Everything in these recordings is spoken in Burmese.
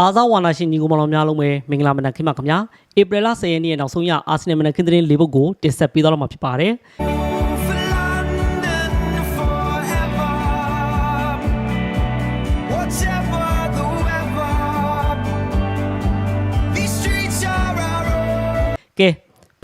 အာဇာဝါနာရှင်ညီကိုမောင်များလုံးပဲမင်္ဂလာမနက်ခင်းပါခင်ဗျာဧပြီလ10ရက်နေ့နောက်ဆုံးရအာဆင်နယ်မနက်ခင်းသတင်း၄ပုဒ်ကိုတင်ဆက်ပေးသွားတော့မှာဖြစ်ပါတယ် For London forever. Whatever the weather, these streets are our own. ကဲ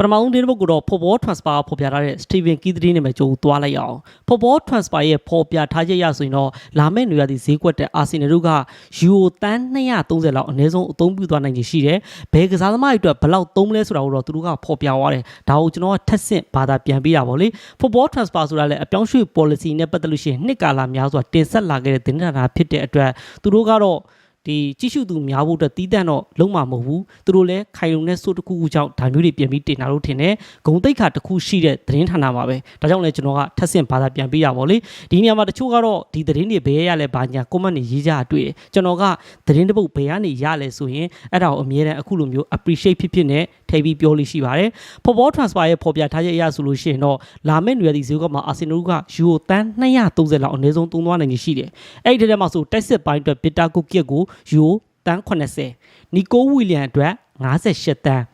ပထမဆုံးသတင်းပုဒ်ကတော့ football transfer ဖော်ပြထားတဲ့ Steven Key သတင်းနဲ့ပဲကြိုးသွားလိုက်ရအောင် football transfer ရဲ့ဖော်ပြထားချက်ရဆိုရင်တော့လာမယ့်နေရာဒီဈေးကွက်တဲ့အာဆင်နယ်တို့ကယူရိုတန်း230လောက်အနည်းဆုံးအသုံးပြုသွားနိုင်ခြေရှိတယ်ဘယ်ကစားသမားတွေအတွက်ဘယ်လောက်သုံးမလဲဆိုတာကိုတော့သူတို့ကဖော်ပြသွားတယ်ဒါကိုကျွန်တော်ကထက်ဆင့်ဘာသာပြန်ပေးတာပေါ့လေ football transfer ဆိုတာလည်းအပြောင်းရွှေ့ policy နဲ့ပတ်သက်လို့ရှိရင်နှစ်ကာလများစွာတင်ဆက်လာခဲ့တဲ့သတင်းဌာနဖြစ်တဲ့အတွက်သူတို့ကတော့ ဒီကြည့်ရှုသူများဖို့အတွက်တီးတန့်တော့လုံးမှာမဟုတ်ဘူးသူတို့လည်းခိုင်လုံတဲ့စိုးတစ်ခုခုကြောင့်ဒါမျိုးတွေပြန်ပြီးတင်တာလို့ထင်တယ်ဂုံတိတ်ခါတစ်ခုရှိတဲ့သတင်းဌာနပါပဲဒါကြောင့်လည်းကျွန်တော်ကထက်ဆင့်ဘာသာပြန်ပေးရပါလေဒီနေရာမှာတချို့ကတော့ဒီသတင်းတွေဘယ်ရလဲဘာညာ comment တွေရေးကြတွေ့တယ်ကျွန်တော်ကသတင်းတစ်ပုဒ်ဘယ်ကနေရလဲဆိုရင်အဲ့ဒါကိုအမြဲတမ်းအခုလိုမျိုး appreciate ဖြစ်ဖြစ်နဲ့ထည့်ပြီးပြောလို့ရှိပါတယ် football transfer ရဲ့ဖော်ပြထားချက်အရဆိုလို့ရှိရင်တော့လာမယ့်နွေဒီဈေးကွက်မှာအာဆင်နယ်ကယူရိုတန်း230လောက်အနည်းဆုံးသုံးသွားနိုင်ရှိတယ်အဲ့ဒီထဲမှာဆိုတက်စစ်ပိုင်းအတွက်ပီတာကိုကစ်ကိုယူရိုတန်း80နီကိုဝီလျံအတွက်58တန်း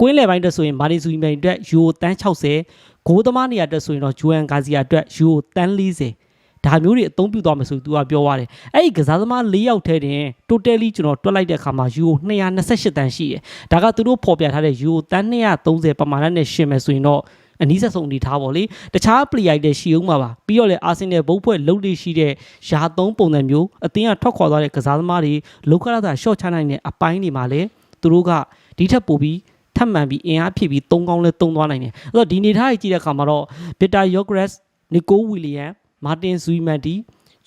ကွင်းလယ်ပိုင်းအတွက်ဆိုရင်မာနီဇူမန်အတွက်ယူရိုတန်း60ဂိုးသမားနေရာအတွက်ဆိုရင်တော့ဂျိုအန်ဂါဇီယာအတွက်ယူရိုတန်း40ဒါမျိုးတွေအသုံးပြုသွားမယ်ဆိုသူကပြောသွားတယ်အဲ့ဒီကစားသမား၄ယောက်ထဲတင် totally ကျွန်တော်တွက်လိုက်တဲ့အခါမှာယူရို228တန်းရှိတယ်ဒါကသူတို့ဖော်ပြထားတဲ့ယူရိုတန်း230ပမာဏနဲ့ရှင်းမယ်ဆိုရင်တော့ အနည်းဆက်ဆုံးအနေထားပါလေတခြား player တွေရှိအောင်မှာပါပြီးတော့လေအာဆင်နယ်ဘုတ်ဖွဲ့လုံးလေးရှိတဲ့ယာသုံးပုံစံမျိုးအသင်းကထွက်ခွာသွားတဲ့ကစားသမားတွေလောကရတာ short ချနိုင်တဲ့အပိုင်းတွေမှာလေသူတို့ကဒီထက်ပိုပြီးထပ်မံပြီးအင်အားဖြည့်ပြီးသုံးကောင်းလဲသုံးသွားနိုင်တယ်အဲ့တော့ဒီနေထားကြီးကြည့်တဲ့အခါမှာတော့ဗစ်တာယောဂရက်နီကိုဝီလီယံမာတင်ဇူမန်တီ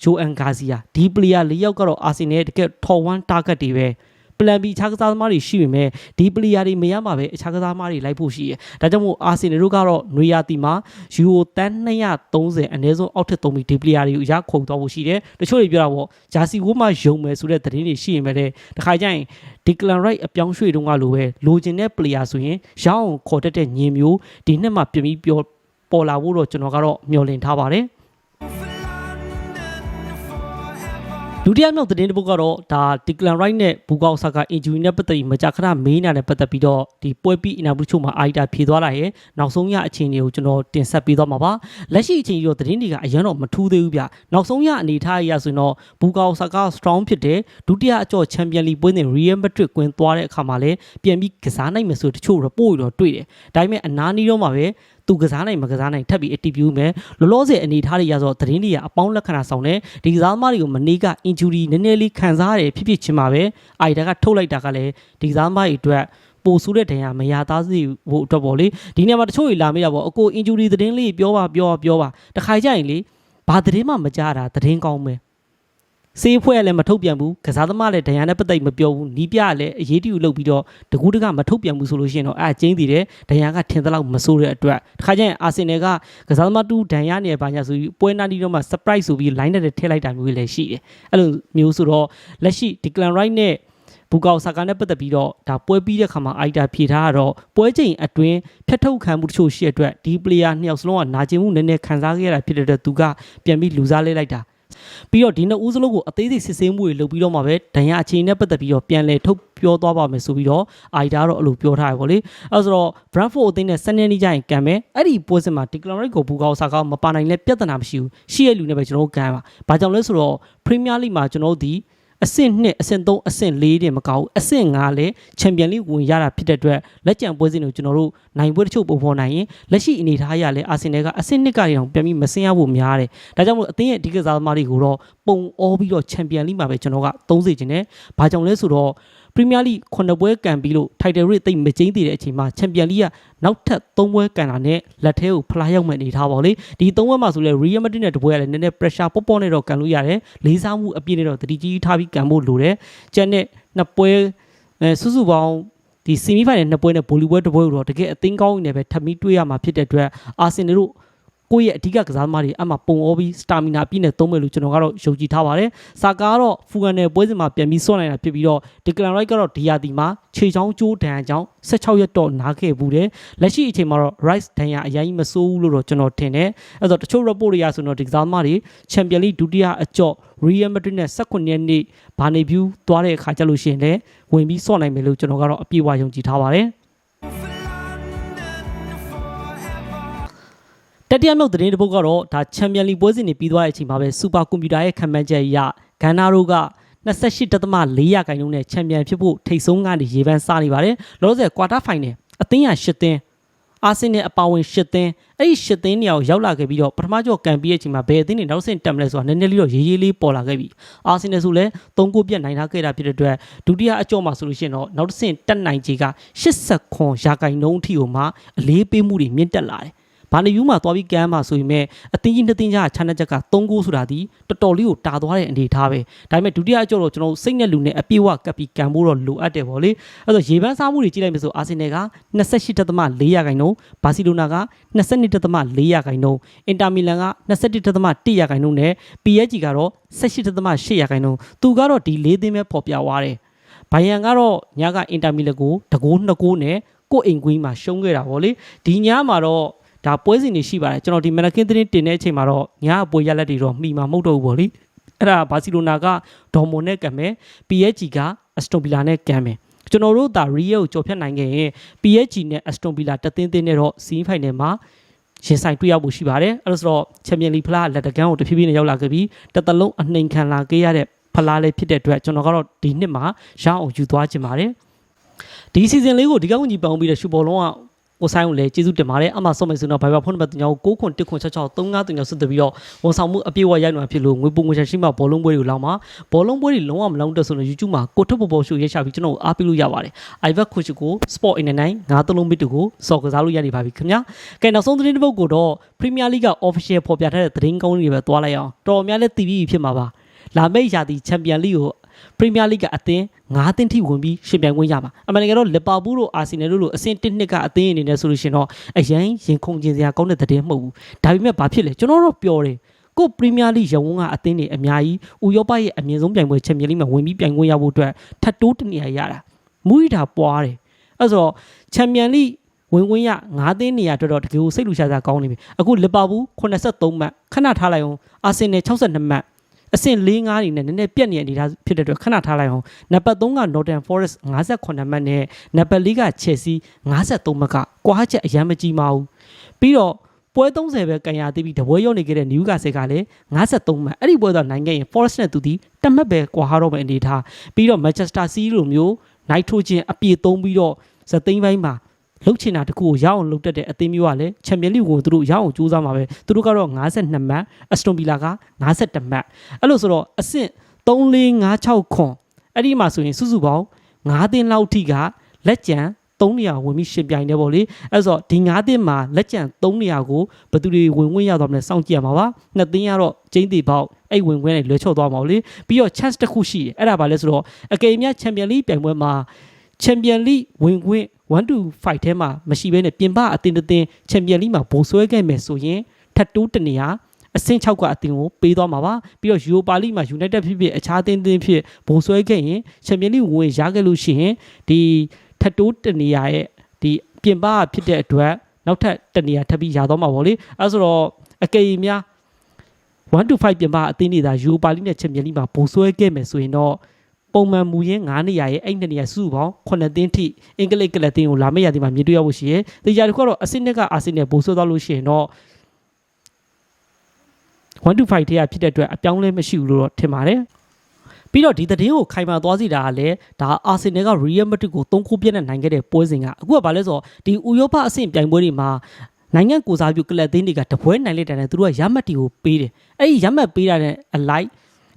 ဂျိုအန်ဂါဇီယာဒီ player ၄ယောက်ကတော့အာဆင်နယ်တကယ်ထော်1 target တွေပဲ plan B အခြားကစားသမားတွေရှိပေမဲ့ဒီ player တွေမရမှာပဲအခြားကစားသမားတွေလိုက်ဖို့ရှိတယ်။ဒါကြောင့်မို့အာဆင်နယ်တို့ကတော့နွေရာသီမှာယူရိုတန်း230အနည်းဆုံးအောက်ထက်သုံးပြီးဒီ player တွေကိုရခုံသွားဖို့ရှိတယ်။တချို့တွေပြောတာပေါ့ဂျာစီဝိုးမှယုံမယ်ဆိုတဲ့သတင်းတွေရှိရင်ပဲတဲ့တခါကျရင် Declan Rice အပြောင်းရွှေ့တုန်းကလိုပဲလိုချင်တဲ့ player ဆိုရင်ရအောင်ခေါ်တတ်တဲ့ညင်မျိုးဒီနှစ်မှာပြင်ပြီးပြောပေါ်လာဖို့တော့ကျွန်တော်ကတော့မျှော်လင့်ထားပါတယ်။ ဒုတိယမြောက်သတင်းတစ်ပုဒ်ကတော့ဒါ Declan Rice နဲ့ဘူကောက်ဆာကအင်ဂျူရီနဲ့ပတ်သက်ပြီးမကြာခဏမေးနေတာနဲ့ပတ်သက်ပြီးတော့ဒီပွဲပြီးအင်တာဗျူးချို့မှာအာရီတာဖြေသွားလာရဲ့နောက်ဆုံးရအခြေအနေကိုကျွန်တော်တင်ဆက်ပေးသွားမှာပါလက်ရှိအခြေအနေတော့သတင်းတွေကအရင်တော့မထူးသေးဘူးဗျနောက်ဆုံးရအနေအထားအရဆိုရင်တော့ဘူကောက်ဆာက strong ဖြစ်တယ်ဒုတိယအကျော့ချန်ပီယံလိပွဲစဉ် Real Madrid ကွင်းသွားတဲ့အခါမှာလည်းပြန်ပြီးကစားနိုင်မယ်ဆိုတချို့ report တွေတော့တွေ့တယ်ဒါပေမဲ့အနားနီးတော့မှာပဲ သူကစားနိုင်မကစားနိုင်ထပ်ပြီးအတီးပြူးမယ်လောလောဆယ်အနေထားတွေရဆိုသတင်းတွေကအပေါင်းလက္ခဏာဆောင်တယ်ဒီကစားသမားတွေကိုမနေ့က injury နည်းနည်းလေးခံစားရတယ်ဖြစ်ဖြစ်ချင်းပါပဲအိုက်တာကထုတ်လိုက်တာကလည်းဒီကစားသမားတွေအတွက်ပိုဆူတဲ့ဒဏ်ရာမရသားစီဖို့အတွက်ပေါ့လေဒီနေရာမှာတချို့တွေလာမိတာပေါ့အကို injury သတင်းလေးပြောပါပြောပါပြောပါတခါကြရင်လေဘာသတင်းမှမကြားတာသတင်းကောင်းပဲ စေးဖွဲ့ကလည်းမထုတ်ပြန်ဘူးကစားသမားလည်းဒဏ်ရာနဲ့ပတ်သက်မပြောဘူးနီးပြကလည်းအရေးတူလုပ်ပြီးတော့တကူးတကမထုတ်ပြန်ဘူးဆိုလို့ရှိရင်တော့အဲကျင်းတည်တယ်ဒဏ်ရာကထင်သလောက်မဆိုးတဲ့အတွက်တခါကျရင်အာဆင်နယ်ကကစားသမားတူဒဏ်ရာနေပါညာဆိုပြီးပွဲနာတီတော့မှ surprise ဆိုပြီး line နဲ့ထည့်လိုက်တာမျိုးတွေလည်းရှိတယ်အဲ့လိုမျိုးဆိုတော့လက်ရှိ Declan Rice နဲ့ဘူကောက်ဆာကာနဲ့ပတ်သက်ပြီးတော့ဒါပွဲပြီးတဲ့ခါမှာအိုက်တာဖြေထားတာတော့ပွဲချိန်အတွင်းဖျက်ထုတ်ခံမှုတချို့ရှိတဲ့အတွက်ဒီ player နှစ်ယောက်စလုံးကနာကျင်မှုနည်းနည်းခံစားခဲ့ရတာဖြစ်တဲ့အတွက်သူကပြန်ပြီးလူစားလေးလိုက်တာ ပြီးတော့ဒီနှစ်ဦးစလုံးကိုအသေးစိတ်စစ်ဆေးမှုတွေလုပ်ပြီးတော့မှပဲဒဏ်ရာအခြေအနေနဲ့ပတ်သက်ပြီးတော့ပြန်လည်ထုတ်ပြောသွားပါမယ်ဆိုပြီးတော့အိုင်တာတော့အဲ့လိုပြောထားရပါလေအဲဆိုတော့ Bradford အသင်းနဲ့စနေနေ့ကျရင်ကန်မယ်အဲ့ဒီပွဲစဉ်မှာ Declan Rice ကိုဘူကောက်ဆာကောမပါနိုင်လဲပြဿနာမရှိဘူးရှိရလူနဲ့ပဲကျွန်တော်တို့ကန်ပါဘာကြောင့်လဲဆိုတော့ Premier League မှာကျွန်တော်တို့ဒီ အဆင့်2အဆင့်3အဆင့်4တင်မကောက်ဘူးအဆင့်5လဲချန်ပီယံလိဝင်ရတာဖြစ်တဲ့အတွက်လက်ကျန်ပွဲစဉ်တွေကိုကျွန်တော်တို့နိုင်ပွဲတချို့ပုံဖော်နိုင်ရင်လက်ရှိအနေထားအရလဲအာဆင်နယ်ကအဆင့်2ကရအောင်ပြန်ပြီးမဆင်းရဖို့များတယ်ဒါကြောင့်မို့အသင်းရဲ့ဒီကစားသမားတွေကိုတော့ပုံအောပြီးတော့ချန်ပီယံလိမှာပဲကျွန်တော်ကသုံးစေခြင်းနဲ့ဘာကြောင့်လဲဆိုတော့ ပရီးမီးယားလိခုနှစ်ပွဲကန်ပြီးလို့ထိုက်တယ်ရစ်သိမ့်မကျင်းသေးတဲ့အချိန်မှာချန်ပီယံလိကနောက်ထပ်၃ပွဲကန်လာနဲ့လက်ထဲကိုဖလားရောက်မဲ့အနေထားပါလေဒီ၃ပွဲမှာဆိုလဲ Real Madrid နဲ့တပွဲကလည်းနည်းနည်း pressure ပေါ့ပေါ့နဲ့တော့ကန်လို့ရတယ်လေးစားမှုအပြည့်နဲ့တော့တတိကြီးထားပြီးကန်ဖို့လိုတယ်ကျန်တဲ့နှစ်ပွဲအဲစုစုပေါင်းဒီ semi final နှစ်ပွဲနဲ့ဗိုလ်လီပွဲတစ်ပွဲကိုတော့တကယ်အသင်းကောင်းနေပဲထပ်ပြီးတွေးရမှာဖြစ်တဲ့အတွက်အာဆင်နယ်တို့ ကိုယ့်ရဲ့အဓိကကစားသမားတွေအမှပုံအောပြီးစတာမီနာပြည့်နဲ့သုံးမယ်လို့ကျွန်တော်ကတော့ယုံကြည်ထားပါတယ်။စာကာကတော့ဖူကန်နယ်ပွဲစဉ်မှာပြန်ပြီးစွန့်နိုင်တာဖြစ်ပြီးတော့ဒီကလန်ရိုက်ကတော့ဒီယာတီမှာခြေချောင်းကျိုးဒဏ်အကြောင်း16ရက်တော့နားခဲ့ဘူးတယ်။လက်ရှိအချိန်မှာတော့ Rice ဒဏ်ရာအရင်မဆိုးဘူးလို့တော့ကျွန်တော်ထင်တယ်။အဲ့တော့တချို့ report တွေရဆိုတော့ဒီကစားသမားတွေ Champions League ဒုတိယအကြော့ Real Madrid နဲ့18ရက်နေ့ဘာနေဗျူးသွားတဲ့အခါကျလို့ရှိရင်လည်းဝင်ပြီးစွန့်နိုင်မယ်လို့ကျွန်တော်ကတော့အပြည့်အဝယုံကြည်ထားပါတယ်။ တတိယမြောက်သတင်းတစ်ပုဒ်ကတော့ဒါချန်ပီယံလိပွဲစဉ်တွေပြီးသွားတဲ့အချိန်မှာပဲစူပါကွန်ပျူတာရဲ့ခံမှန်းချက်အရဂန်နာတို့က28.4ရာခိုင်နှုန်းနဲ့ချန်ပီယံဖြစ်ဖို့ထိတ်ဆုံးကနေရေပန်းစားနေပါတယ်။လောလောဆယ်ကွာတာဖိုင်နယ်အသင်းရ၈သင်းအာဆင်နယ်အပါဝင်၈သင်းအဲ့ဒီ၈သင်းနေရာကိုရောက်လာခဲ့ပြီးတော့ပထမကြော့ကန်ပြီးတဲ့အချိန်မှာဘယ်အသင်းတွေနောက်ဆင့်တက်မလဲဆိုတာနည်းနည်းလေးတော့ရေးရေးလေးပေါ်လာခဲ့ပြီ။အာဆင်နယ်ဆိုလည်း၃ဂိုးပြတ်နိုင်ထားခဲ့တာဖြစ်တဲ့အတွက်ဒုတိယအကြော့မှာဆိုလို့ရှိရင်တော့နောက်တစ်ဆင့်တက်နိုင်ခြေက89ရာခိုင်နှုန်းအထိကိုမှအလေးပေးမှုတွေမြင့်တက်လာတယ်။ ဘာနေယူမှာသွားပြီးကမ်းမှာဆိုရင်မဲ့အတင်းကြီးနှစ်တင်းကြားချမ်းတဲ့ချက်က3ဂိုးဆိုတာဒီတော်တော်လေးကိုတာသွားတဲ့အနေအထားပဲဒါပေမဲ့ဒုတိယအကျော့တော့ကျွန်တော်တို့စိတ်နဲ့လူနဲ့အပြည့်ဝကပ်ပြီးကံဖို့တော့လိုအပ်တယ်ဗောလေအဲ့တော့ရေပန်းစားမှုတွေကြည့်လိုက်မယ်ဆိုအာဆင်နယ်က28.4ရာခိုင်နှုန်းဘာစီလိုနာက22.4ရာခိုင်နှုန်းအင်တာမီလန်က21.1ရာခိုင်နှုန်းနဲ့ PSG ကတော့18.8ရာခိုင်နှုန်းသူကတော့ဒီ၄သင်းပဲပေါ်ပြသွားတယ်ဘိုင်ယန်ကတော့ညကအင်တာမီလန်ကိုတကိုးနှစ်ကိုးနဲ့ကိုယ့်အိမ်ကွင်းမှာရှုံးခဲ့တာဗောလေဒီညမှာတော့ ဒါပွဲစဉ်တွေရှိပါတယ်ကျွန်တော်ဒီမနက်ကင်းသတင်းတင်တဲ့အချိန်မှာတော့ညအပွဲရလက်တွေတော့မှီမှာမဟုတ်တော့ဘူးပေါ့လေအဲ့ဒါဘာစီလိုနာကဒေါ်မွန်နဲ့ကံမယ် PSG ကအစတိုဗီလာနဲ့ကံမယ်ကျွန်တော်တို့ဒါရီယယ်ကိုကြော်ဖြတ်နိုင်ခဲ့ရင် PSG နဲ့အစတိုဗီလာတသင်းသင်းနဲ့တော့စီးဖိုင်နယ်မှာရင်ဆိုင်တွေ့ရဖို့ရှိပါတယ်အဲ့ဒါဆိုတော့ချန်ပီယံလိဖလားလက်တကန်းကိုတဖြည်းဖြည်းနဲ့ရောက်လာခဲ့ပြီးတစ်သလုံးအနှိမ်ခံလာခဲ့ရတဲ့ဖလားလေးဖြစ်တဲ့အတွက်ကျွန်တော်ကတော့ဒီနှစ်မှာရအောင်ယူသွားခြင်းပါတယ်ဒီ season လေးကိုဒီကောင်းကြီးပန်ပြီးတဲ့ရှူဘောလုံးက ကိုဆိုင်ကိုလည်းကျေးဇူးတင်ပါတယ်အမှဆုံးမယ်ဆိုတော့ Viber ဖုန်းနံပါတ်တင်ကြောင်း9ခွန်1ခွန်66 35တင်ကြောင်းဆက်သွယ်ပြီးတော့ဝန်ဆောင်မှုအပြည့်အဝရိုက်နှံဖြစ်လို့ငွေပုံငွေချရှိမှဘောလုံးပွဲတွေကိုလောက်မှာဘောလုံးပွဲတွေလုံးဝမလုံးတက်ဆိုတော့ YouTube မှာကိုထုတ်ပေါ်ပေါ်ရှိုးရေးချပြီးကျွန်တော်အားပေးလို့ရပါတယ် iVac coach ကို Sport 89 9တလုံးမစ်တူကိုစော်ကစားလို့ရနေပါပြီခင်ဗျာကဲနောက်ဆုံးသတင်းတစ်ပုဒ်ကိုတော့ Premier League က official ပေါ်ပြထားတဲ့သတင်းကောင်းတွေပဲသွားလိုက်အောင်တော်များလည်းတည်ပြီးဖြစ်မှာပါလာမယ့်ရာသီ Champion League ကို ပရီးမီးယားလိကအသင်း9သင်းထိဝင်ပြီးရှင်ပြိုင်ခွင့်ရမှာအမှန်တကယ်တော့လီဗာပူးတို့အာဆင်နယ်တို့လိုအဆင့်1နှစ်ကအသင်းအနေနဲ့ဆိုလို့ရှိရင်တော့အရင်ရင်ခုန်ခြင်းစရာကောင်းတဲ့သတင်းမဟုတ်ဘူးဒါပေမဲ့ဘာဖြစ်လဲကျွန်တော်တို့ပြောတယ်ကိုပရီးမီးယားလိရဝန်းကအသင်းတွေအများကြီးဥရောပရဲ့အမြင့်ဆုံးပြိုင်ပွဲချန်ပီယံလိမှာဝင်ပြီးပြိုင်ခွင့်ရဖို့အတွက်ထပ်တိုးတနေရာရတာမူရီတာပွားတယ်အဲ့ဆိုတော့ချန်ပီယံလိဝင်ဝင်ရ9သင်းနေရာအတွက်တော့တကယ်ကိုစိတ်လူရှားစားကောင်းနေပြီအခုလီဗာပူး83မှတ်ခဏထားလိုက်အောင်အာဆင်နယ်62မှတ် အဆင့်၄၅နေနဲ့နည်းနည်းပြက်နေတဲ့အနေအထားဖြစ်တဲ့အတွက်ခဏထားလိုက်အောင်နံပါတ်3က Northern Forest 58မှတ်နဲ့နံပါတ်4က Chelsea 53မှတ်ကကွာချက်အရန်မကြီးမအောင်ပြီးတော့ပွဲ30ပဲကန်ရသေးပြီးတပွဲရောက်နေခဲ့တဲ့ Newcastle ကလည်း53မှတ်အဲ့ဒီပွဲတော့နိုင်ခဲ့ရင် Forest နဲ့သူဒီတမှတ်ပဲကွာဟာတော့ပဲအနေထားပြီးတော့ Manchester City လိုမျိုး nitrogen အပြည့်သုံးပြီးတော့ဇသိန်းပိုင်းမှာ လှုပ်ချင်တာတခုကိုရအောင်လုပ်တတ်တဲ့အသင်းမျိုးကလည်းချန်ပီယံလိကိုသူတို့ရအောင်ကြိုးစားမှာပဲသူတို့ကတော့52မှတ်အစတွန်ဗီလာက52မှတ်အဲ့လိုဆိုတော့အဆင့်3 4 5 6ခွန်အဲ့ဒီမှာဆိုရင်စုစုပေါင်း9သင်းလောက်ထိကလက်ကျန်3နေရာဝင်ပြီးရှင်ပြိုင်နေပေါ့လေအဲ့ဆိုတော့ဒီ9သင်းမှာလက်ကျန်3နေရာကိုဘယ်သူတွေဝင်ဝင်ရသွားမလဲစောင့်ကြည့်ရမှာပါနှစ်သင်းကတော့ကျင်းတီပေါက်အဲ့ဝင်ခွင့်နဲ့လွှဲချော့သွားမှာပေါ့လေပြီးတော့ chance တစ်ခုရှိတယ်အဲ့ဒါဘာလဲဆိုတော့အကယ်၍ချန်ပီယံလိပြိုင်ပွဲမှာချန်ပီယံလိဝင်ခွင့် 1 to 5ထဲမှာမရှိဘဲနဲ့ပြင်ပအသင်းတစ်သင်းချန်ပီယံလိမှာဘိုးဆွဲခဲ့မယ်ဆိုရင်ထပ်တိုးတနေရအဆင့်6ကအသင်းကိုပေးသွားမှာပါပြီးတော့ယူရိုပါလိမှာ United ဖြစ်ဖြစ်အခြားအသင်းသင်းဖြစ်ဘိုးဆွဲခဲ့ရင်ချန်ပီယံလိဝင်ရခဲ့လို့ရှိရင်ဒီထပ်တိုးတနေရရဲ့ဒီပြင်ပဖြစ်တဲ့အတွက်နောက်ထပ်တနေရထပ်ပြီးရသွားမှာပေါ့လေအဲဆိုတော့အကယ်၍များ1 to 5ပြင်ပအသင်းတွေသာယူရိုပါလိနဲ့ချန်ပီယံလိမှာဘိုးဆွဲခဲ့မယ်ဆိုရင်တော့ ပုံမှန်မူရင်း9နေရာရဲ့အဲ့2နေရာစုစုပေါင်း9သင်းထိအင်္ဂလိပ်ကလပ်တင်းကိုလာမယ့်ရာသီမှာမြင်တွေ့ရဖို့ရှိရဲ။ဒီကြတစ်ခုကတော့အဆင့်နှစ်ကအာဆင်နယ်ပိုဆိုးသွားလို့ရှိရင်တော့1 to 5ထဲကဖြစ်တဲ့အတွက်အပြောင်းလဲမရှိဘူးလို့တော့ထင်ပါတယ်။ပြီးတော့ဒီသတင်းကိုခိုင်မာသွားစီတာကလည်းဒါအာဆင်နယ်က Real Madrid ကို3ခုပြည့်နဲ့နိုင်ခဲ့တဲ့ပွဲစဉ်ကအခုကဘာလဲဆိုတော့ဒီဥရောပအဆင့်ပြိုင်ပွဲတွေမှာနိုင်ငံကိုစားပြုကလပ်သင်းတွေကတပွဲနိုင်လိုက်တယ်နဲ့သူတို့ကရမတ်တီကိုပေးတယ်။အဲ့ဒီရမတ်ပေးတာနဲ့အလိုက်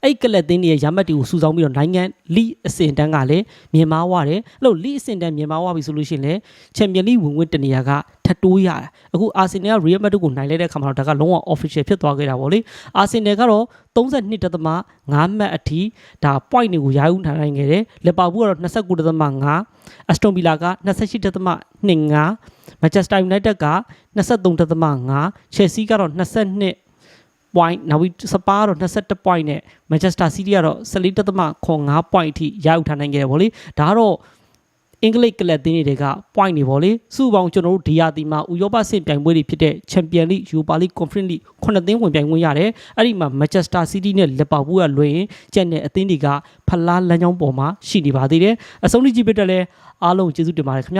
အဲ့ကလပ်သင်းတွေရဲ့ရမတ်တွေကိုစုဆောင်းပြီးတော့နိုင်ငံလိအဆင့်တန်းကလည်းမြန်မာဝတယ်အဲ့လိုလိအဆင့်တန်းမြန်မာဝပြီဆိုလို့ရှိရင်လည်းချန်ပီယံလိဝင်ဝင်တနေရာကထပ်တိုးရတာအခုအာဆင်နယ်ကရီယယ်မက်ဒရစ်ကိုနိုင်လိုက်တဲ့အခါမှာတော့ဒါကလုံးဝ official ဖြစ်သွားခဲ့တာပေါ့လေအာဆင်နယ်ကတော့32.5မှတ်အထိဒါ point တွေကိုရာယူထားနိုင်ခဲ့တယ်လီဗာပူးကတော့29.5အစတွန်ဗီလာက28.25မန်ချက်စတာယူနိုက်တက်က23.5ချယ်ဆီကတော့22 point နောက်ပြီးစပါကတော့21 point နဲ့ Manchester City ကတော့14.5 point အထိရယူထားနိုင်ခဲ့တယ်ဗောလေဒါကတော့အင်္ဂလိပ်ကလပ်သင်းတွေက point တွေဗောလေစုပေါင်းကျွန်တော်တို့ဒီယာတီမှာဥရောပဆင့်ပြိုင်ပွဲတွေဖြစ်တဲ့ Champions League, Europa League, Conference League ခုနှစ်သင်းဝင်ပြိုင်ခွင့်ရတယ်အဲ့ဒီမှာ Manchester City နဲ့ Liverpool ကလွှဲရင်ကျန်တဲ့အသင်းတွေကဖလားလမ်းကြောင်းပေါ်မှာရှိနေပါသေးတယ်အဆုံးထိကြည့်ပြတဲ့လဲအားလုံးကျေးဇူးတင်ပါတယ်ခင်ဗျာ